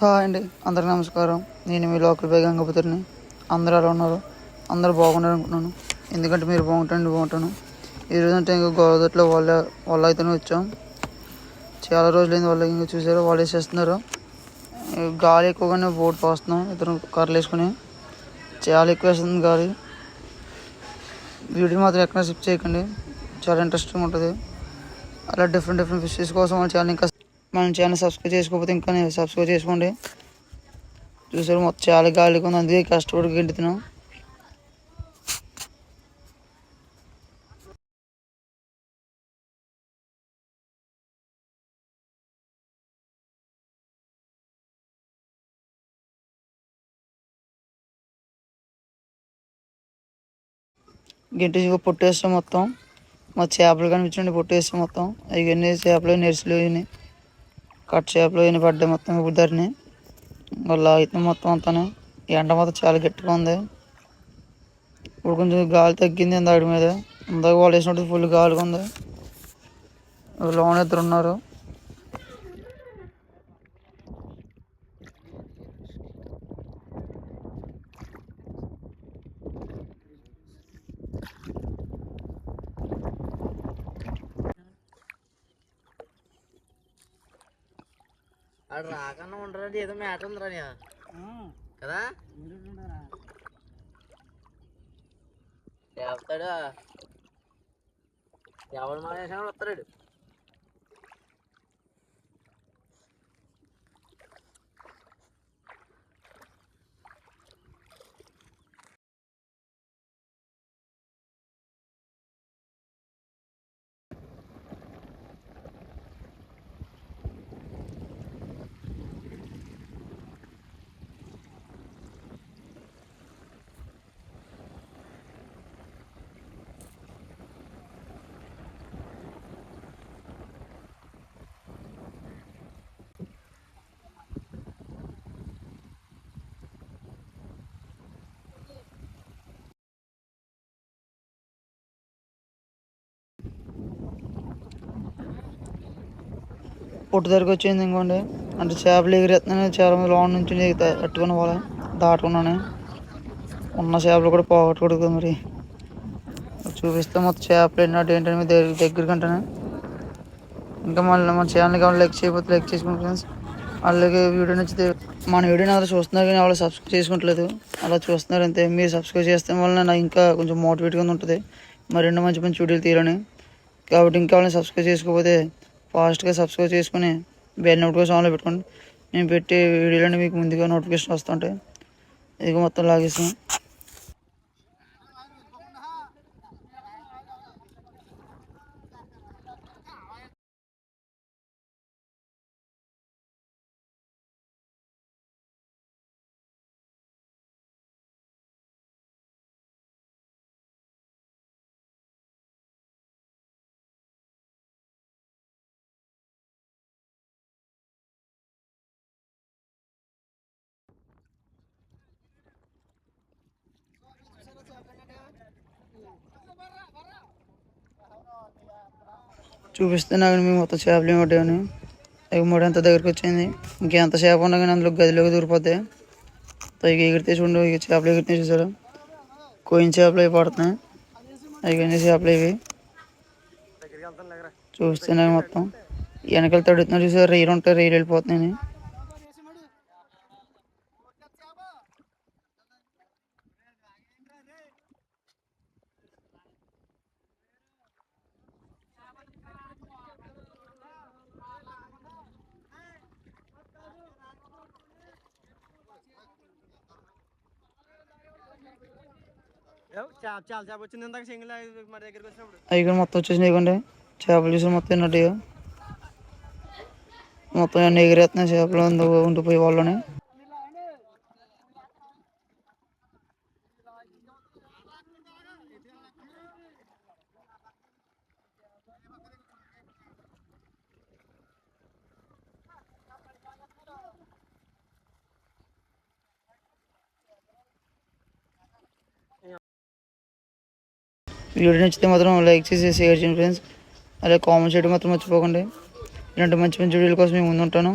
Hi అండి అందరికీ నమస్కారం. నేను మీ లోకల్ బై గంగపతిని. అందరూ ఎలా ఉన్నారు? అందరూ బాగున్నారు అనుకున్నాను ఎందుకంటే మీరు బాగుంటారండి బాగుంటాను. ఈరోజు అంటే ఇంకా గోదావరిలో వాళ్ళ వాళ్ళ అయితేనే వచ్చాం. చాలా రోజులైంది వాళ్ళకి ఇంకా చూసారు వాళ్ళు వేసేస్తున్నారు. గాలి ఎక్కువగానే బోట్ పోస్తున్నాం ఇద్దరు కర్రలు వేసుకుని. చాలా ఎక్కువ వేస్తుంది గాలి. వీడియో మాత్రం ఎక్కడ స్కిప్ చేయకండి. చాలా ఇంట్రెస్టింగ్ ఉంటుంది. అలా డిఫరెంట్ డిఫరెంట్ ఫిషెస్ కోసం వాళ్ళు చాలా ఇంకా మన ఛానల్ సబ్స్క్రైబ్ చేసుకోకపోతే ఇంకా సబ్స్క్రైబ్ చేసుకోండి. చూసారు మొత్తం చాలా గాలిగా ఉంది. అందుకే కష్టపడి గెంటుతున్నాం గెంటి పొట్టు వేస్తాం మొత్తం. మా చేపలు కనిపించండి పొట్టేస్తాం మొత్తం. మొత్తం ఇవన్నీ చేపలు నెరుసులు ఇవన్నీ కట్ షేప్లో ఇవన్నీ పడ్డాయి మొత్తం ఇప్పుడు ధరని వాళ్ళ అయితే మొత్తం అంతా ఎండ మొత్తం చాలా గట్టిగా ఉంది. ఇప్పుడు కొంచెం గాలి తగ్గింది ఇందాడి మీద. ఇందాక వాళ్ళు వేసినట్టు ఫుల్ గాలిగా ఉంది. లోన్ ఇద్దరు ఉన్నారు. ఆడు రాకన్నా ఉండరండి ఏదో మ్యాటర్ ఉందిరా నీ. కదా? చేస్తాడు ఎవరు మన వేసిన వస్తాడు. పొట్టు దగ్గరికి వచ్చింది ఇంకోండి. అంటే చేపలు ఎగిరేస్తున్నాను చాలా మంది లోన్ నుంచి పట్టుకుని పోలే దాటుకున్నాను ఉన్న చేపలు కూడా పోగొట్టుకోడు మరి. చూపిస్తే మొత్తం చేపలు ఎన్నట్టు ఏంటంటే మీ దగ్గర దగ్గరికి అంటాను ఇంకా మళ్ళీ మన ఛానల్ కావాలి లైక్ చేయకపోతే లైక్ చేసుకోండి ఫ్రెండ్స్. అలాగే వీడియో నచ్చితే మన వీడియోని అలా చూస్తున్నారు కానీ వాళ్ళు సబ్స్క్రైబ్ చేసుకుంటలేదు అలా చూస్తున్నారు అంతే మీరు సబ్స్క్రైబ్ చేస్తే వల్ల నాకు ఇంకా కొంచెం మోటివేట్గా ఉంటుంది. మరెన్నో మంచి మంచి వీడియోలు తీయాలని. కాబట్టి ఇంకా వాళ్ళని సబ్స్క్రైబ్ చేసుకోకపోతే ఫాస్ట్గా సబ్స్క్రైబ్ చేసుకుని బెల్ నోటిఫికేషన్ ఆన్లో పెట్టుకోండి. నేను పెట్టే వీడియోలన్నీ మీకు ముందుగా నోటిఫికేషన్ వస్తుంటాయి. ఇదిగో మొత్తం లాగేసాం చూపిస్తున్నా కానీ మేము మొత్తం చేపలు ఏమి పడ్డాయని ఎగుమడి అంత దగ్గరికి వచ్చింది. ఇంకెంత చేప ఉన్నా కానీ అందులో గదిలోకి దూరిపోతాయి పైకి ఎగిరితే చూడు ఇక చేపలు ఎగిరితే చూసారు కోయిన చేపలు అవి పడుతున్నాయి. అవి చేపలు ఇవి. చూస్తున్నాయి మొత్తం. వెనకాల తడుతున్నారు చూసారు రైలు ఉంటాయి రైలు వెళ్ళిపోతున్నాయి. చాలా చేప వచ్చింది ఇందాక సింగిల్ దగ్గరికి వచ్చినప్పుడు. అవి కూడా మొత్తం వచ్చేసినాయి ఇవ్వండి. చేపలు చూసి మొత్తం తిన్నట్టుగా మొత్తం అన్ని ఎగిరేస్తున్నాయి చేపలు అందుకు ఉండిపోయి వాళ్ళని. వీడియో నచ్చితే మాత్రం లైక్ చేసి షేర్ చేయండి ఫ్రెండ్స్. అలాగే కామెంట్ చేయడం మాత్రం మర్చిపోకండి. ఇలాంటి మంచి మంచి వీడియోల కోసం మేము ముందు ఉంటాను